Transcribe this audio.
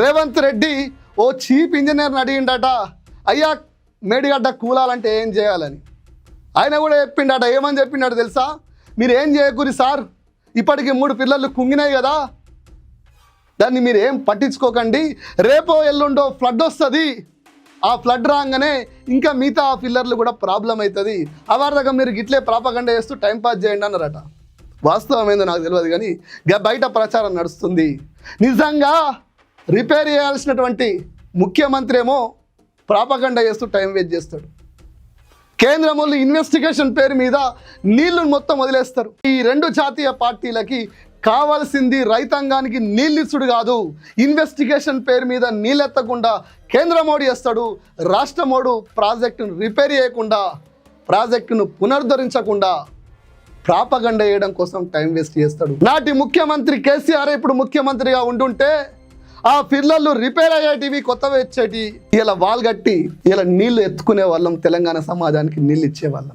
రేవంత్ రెడ్డి ఓ చీఫ్ ఇంజనీర్ని అడిగిండట అయ్యా మేడిగడ్డ కూలాలంటే ఏం చేయాలని? ఆయన కూడా చెప్పిండట ఏమని చెప్పిండట తెలుసా? మీరు ఏం చేయకూరి సార్? ఇప్పటికి మూడు పిల్లలు కుంగినాయి కదా. దాన్ని మీరు ఏం పట్టించుకోకండి. రేపో ఎల్లుండో ఫ్లడ్ వస్తుంది. ఆ ఫ్లడ్ రాగానే ఇంకా మిగతా ఆ పిల్లర్లు కూడా ప్రాబ్లం అవుతుంది అవార్తగా మీరు గిట్లే ప్రాపగండ చేస్తూ టైం పాస్ చేయండి అన్నారట. వాస్తవం ఏందో నాకు తెలియదు కానీ బయట ప్రచారం నడుస్తుంది. నిజంగా రిపేర్ చేయాల్సినటువంటి ముఖ్యమంత్రి ఏమో ప్రాపగండ చేస్తూ టైం వేస్ట్ చేస్తాడు. కేంద్రం ఇన్వెస్టిగేషన్ పేరు మీద నీళ్ళు మొత్తం వదిలేస్తారు. ఈ రెండు జాతీయ పార్టీలకి కావాల్సింది రైతాంగానికి నీళ్ళిచ్చుడు కాదు. ఇన్వెస్టిగేషన్ పేరు మీద నీళ్ళెత్తకుండా కేంద్ర మోడీ చేస్తాడు. రాష్ట్ర మోడు ప్రాజెక్టును రిపేర్ చేయకుండా ప్రాజెక్టును పునరుద్ధరించకుండా ప్రాపగండ చేయడం కోసం టైం వేస్ట్ చేస్తాడు. నాటి ముఖ్యమంత్రి కేసీఆర్ ఇప్పుడు ముఖ్యమంత్రిగా ఉండుంటే ఆ పిల్లలు రిపేర్ అయ్యేటివి కొత్తవి వచ్చేటి ఇలా వాల్ కట్టి ఇలా నీళ్ళు ఎత్తుకునే వాళ్ళం తెలంగాణ సమాజానికి నీళ్ళు ఇచ్చే వాళ్ళం